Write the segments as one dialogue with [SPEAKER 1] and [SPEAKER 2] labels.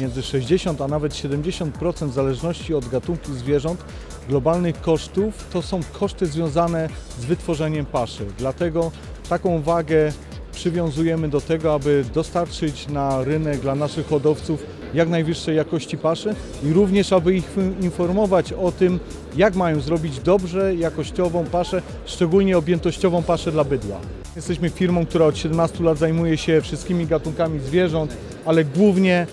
[SPEAKER 1] Między 60 a nawet 70% w zależności od gatunku zwierząt globalnych kosztów to są koszty związane z wytworzeniem paszy. Dlatego taką wagę przywiązujemy do tego, aby dostarczyć na rynek dla naszych hodowców jak najwyższej jakości paszy i również, aby ich informować o tym, jak mają zrobić dobrze jakościową paszę, szczególnie objętościową paszę dla bydła. Jesteśmy firmą, która od 17 lat zajmuje się wszystkimi gatunkami zwierząt, ale głównie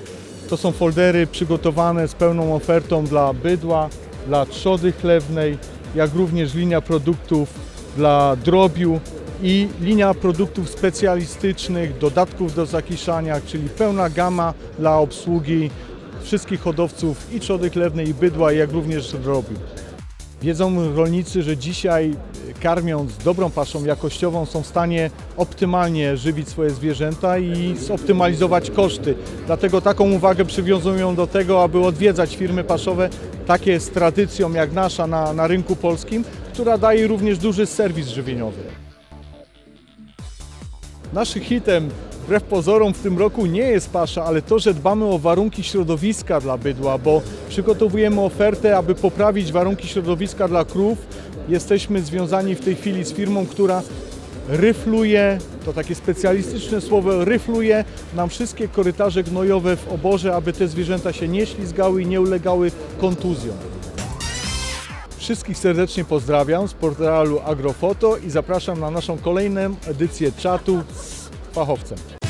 [SPEAKER 1] to są foldery przygotowane z pełną ofertą dla bydła, dla trzody chlewnej, jak również linia produktów dla drobiu i linia produktów specjalistycznych, dodatków do zakiszania, czyli pełna gama dla obsługi wszystkich hodowców i trzody chlewnej i bydła, jak również drobiu. Wiedzą rolnicy, że dzisiaj karmiąc dobrą paszą jakościową są w stanie optymalnie żywić swoje zwierzęta i zoptymalizować koszty. Dlatego taką uwagę przywiązują do tego, aby odwiedzać firmy paszowe takie z tradycją jak nasza na, na rynku polskim, która daje również duży serwis żywieniowy. Naszym hitem, wbrew pozorom, w tym roku nie jest pasza, ale to, że dbamy o warunki środowiska dla bydła, bo przygotowujemy ofertę, aby poprawić warunki środowiska dla krów. Jesteśmy związani w tej chwili z firmą, która ryfluje, to takie specjalistyczne słowo, ryfluje nam wszystkie korytarze gnojowe w oborze, aby te zwierzęta się nie ślizgały i nie ulegały kontuzjom. Wszystkich serdecznie pozdrawiam z portalu Agrofoto i zapraszam na naszą kolejną edycję czatu z fachowcem.